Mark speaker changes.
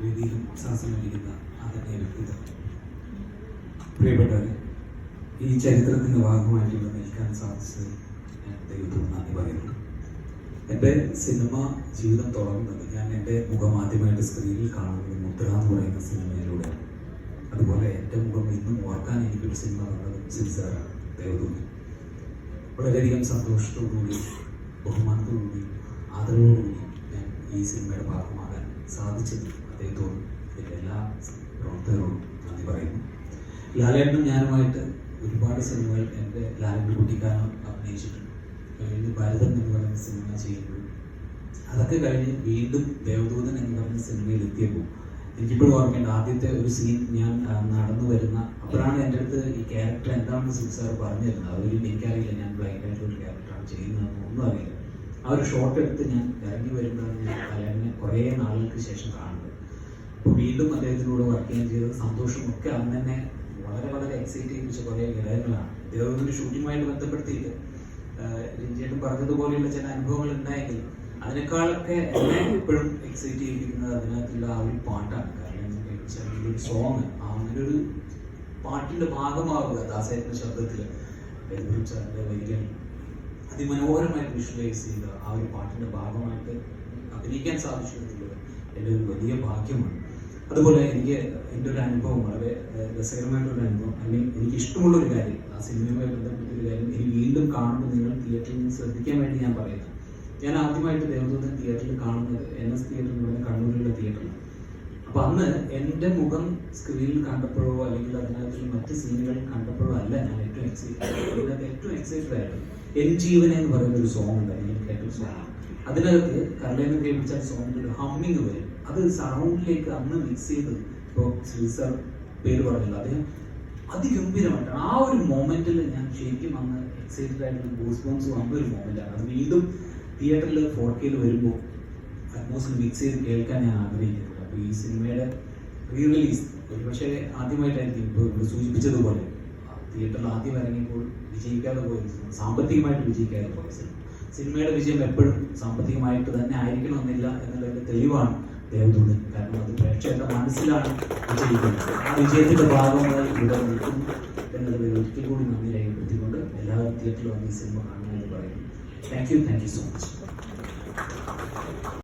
Speaker 1: വേദിയിലും സാഹസമിരിക്കുന്ന ആദരണീയ വ്യക്തിത്വം. പ്രിയപ്പെട്ടവരെ ഈ ചരിത്രത്തിന്റെ ഭാഗമായിട്ട് ഇവിടെ നിൽക്കാൻ സാധിച്ചത് ഞാൻ ദൈവത്തോട് നന്ദി പറയുന്നു എന്റെ സിനിമ ജീവിതം തുടങ്ങുന്നത് ഞാൻ എന്റെ മുഖം സ്ക്രീനിൽ കാണുന്നത് മുദ്ര എന്ന് പറയുന്ന സിനിമയിലൂടെയാണ്. അതുപോലെ എന്റെ മുഖം ഇന്നും ഓർക്കാൻ എനിക്കൊരു സിനിമ തന്നത് സിൽസാറാണ് ദേവദൂതി വളരെയധികം സന്തോഷത്തോടുകൂടി ബഹുമാനത്തോടുകൂടി ആദരവോടുകൂടി ഈ സിനിമയുടെ ഭാഗമാകാൻ സാധിച്ചത് അദ്ദേഹത്തോടും എന്റെ എല്ലാ പ്രവർത്തകരോടും നന്ദി പറയുന്നു. ലാലേട്ടനും ഞാനുമായിട്ട് ഒരുപാട് സിനിമകൾ എന്റെ ലാലേട്ടൻ കുട്ടിക്കാലം അഭിനയിച്ചിട്ടുണ്ട്. കഴിഞ്ഞ് ഭരതൻ എന്ന് പറയുന്ന സിനിമ ചെയ്യുമ്പോൾ അതൊക്കെ കഴിഞ്ഞ് വീണ്ടും ദേവദൂതൻ എന്ന് പറയുന്ന സിനിമയിൽ എത്തിയപ്പോൾ എനിക്കിപ്പോഴും ഓർമ്മയുണ്ട് ആദ്യത്തെ ഒരു സീൻ ഞാൻ നടന്നു വരുന്ന അപ്പോഴാണ് എന്റെ അടുത്ത് ഈ ക്യാരക്ടർ എന്താണെന്ന് സിൽ പറഞ്ഞു തരുന്നത് അതൊരു എനിക്കറിയില്ല ഞാൻ ബ്ലൈൻഡ് ആയിട്ടുള്ള ഒരു ക്യാരക്ടറാണ് ചെയ്യുന്നതെന്ന്. ഒന്നും അറിയില്ല. ആ ഒരു ഷോട്ട് എടുത്ത് ഞാൻ ഇറങ്ങി വരുമ്പോഴാണ് ഞാൻ കലാമിനെ കുറേ നാളുകൾക്ക് ശേഷം കാണുന്നത്. അപ്പോൾ വീണ്ടും അദ്ദേഹത്തിനോട് വർക്ക് ചെയ്യാൻ ചെയ്ത സന്തോഷമൊക്കെ അന്ന് തന്നെ വളരെ വളരെ എക്സൈറ്റ് ചെയ്യിപ്പിച്ച കുറേ ഘടകങ്ങളാണ്. ഇദ്ദേഹത്തിന്റെ ഷൂട്ടിങ്ങുമായിട്ട് ബന്ധപ്പെടുത്തിയിട്ട് രഞ്ജിയേട്ടൻ പറഞ്ഞതുപോലെയുള്ള ചില അനുഭവങ്ങൾ ഉണ്ടായെങ്കിൽ അതിനേക്കാളൊക്കെ എന്നെ ഇപ്പോഴും എക്സൈറ്റ് ചെയ്തിരിക്കുന്നത് അതിനകത്തുള്ള ആ ഒരു പാട്ടാണ്. കാരണം ഒരു സോങ് അങ്ങനെ ഒരു പാട്ടിന്റെ ഭാഗമാവുക ദാസേട്ടന്റെ ശബ്ദത്തിൽ വരികൾ അതിമനോഹരമായിട്ട് വിഷ്വലൈസ് ചെയ്ത ആ ഒരു പാട്ടിന്റെ ഭാഗമായിട്ട് അഭിനയിക്കാൻ സാധിച്ചു എന്നുള്ളത് എന്റെ ഒരു വലിയ ഭാഗ്യമാണ്. അതുപോലെ എനിക്ക് എന്റെ ഒരു അനുഭവം വളരെ രസകരമായിട്ടുള്ള അനുഭവം അല്ലെങ്കിൽ എനിക്ക് ഇഷ്ടമുള്ള ഒരു കാര്യം ആ സിനിമയുമായി ബന്ധപ്പെട്ട ഒരു കാര്യം ഇനി വീണ്ടും കാണുമ്പോൾ നിങ്ങൾ തിയേറ്ററിൽ നിന്ന് ശ്രദ്ധിക്കാൻ വേണ്ടി ഞാൻ പറയുന്നത് ഞാൻ ആദ്യമായിട്ട് ദേവദൂതൻ തിയേറ്ററിൽ കാണുന്നത് എൻ എസ് തിയേറ്റർ എന്ന് പറയുന്ന കണ്ണൂരിലുള്ള തിയേറ്ററിലാണ് അപ്പൊ അന്ന് എന്റെ മുഖം സ്ക്രീനിൽ കണ്ടപ്പോഴോ അല്ലെങ്കിൽ അതിനകത്തുള്ള മറ്റ് സീനുകൾ കണ്ടപ്പോഴോ അല്ല ഞാൻ ഏറ്റവും എക്സൈറ്റഡ് അതിനകത്ത് ഏറ്റവും എക്സൈറ്റഡ് ആയിട്ട് എൻ ജീവനെ എന്ന് പറയുന്ന ഒരു സോങ് ഉണ്ട് കേട്ട സോങ് അതിനകത്ത് കർലേന്ന് കേൾപ്പിച്ച സോങ്ങിൽ ഒരു ഹമ്മിങ് വരും അത് സൗണ്ടിലേക്ക് അന്ന് മിക്സ് ചെയ്ത് ഇപ്പോൾ ശ്രീസർ പേര് പറഞ്ഞല്ലോ. അദ്ദേഹം അതിഗംഭീരമായിട്ടാണ് ആ ഒരു മൊമെന്റിൽ ഞാൻ ശരിക്കും അന്ന് എക്സൈറ്റഡ് ആയിട്ട് ഗൂസ് ബോംസ് വന്ന ഒരു മൊമെന്റാണ് അത് വീണ്ടും തിയേറ്ററിൽ ഫോർ കെയിൽ വരുമ്പോൾ അറ്റ്മോസ്ഫിയർ മിക്സ് ചെയ്ത് കേൾക്കാൻ ഞാൻ ആഗ്രഹിക്കുന്നുണ്ട്. അപ്പോൾ ഈ സിനിമയുടെ റീ റിലീസ് ഒരുപക്ഷെ ആദ്യമായിട്ടായിരിക്കും ഇപ്പോൾ സൂചിപ്പിച്ചതുപോലെ. തിയേറ്ററിൽ ആദ്യം ഇറങ്ങിയപ്പോൾ വിജയിക്കാതെ പോയ സാമ്പത്തികമായിട്ട് വിജയിക്കാതെ പോയ സിനിമ. സിനിമയുടെ വിജയം എപ്പോഴും സാമ്പത്തികമായിട്ട് തന്നെ ആയിരിക്കണമെന്നില്ല എന്നുള്ളതിന്റെ തെളിവാണ് ദേവദൂതൻ. കാരണം അത് പ്രേക്ഷകരുടെ മനസ്സിലാണ് വിജയിക്കുന്നത്. ആ വിജയത്തിന്റെ ഭാഗമായി ഇവിടെ നിൽക്കുന്നു എന്നുള്ളത് ഒരിക്കൽ കൂടി നന്ദി രേഖപ്പെടുത്തിക്കൊണ്ട് എല്ലാവരും തിയേറ്ററിലും വന്ന് ഈ സിനിമ കാണണമെന്ന് പറയുന്നു. Thank you thank you so much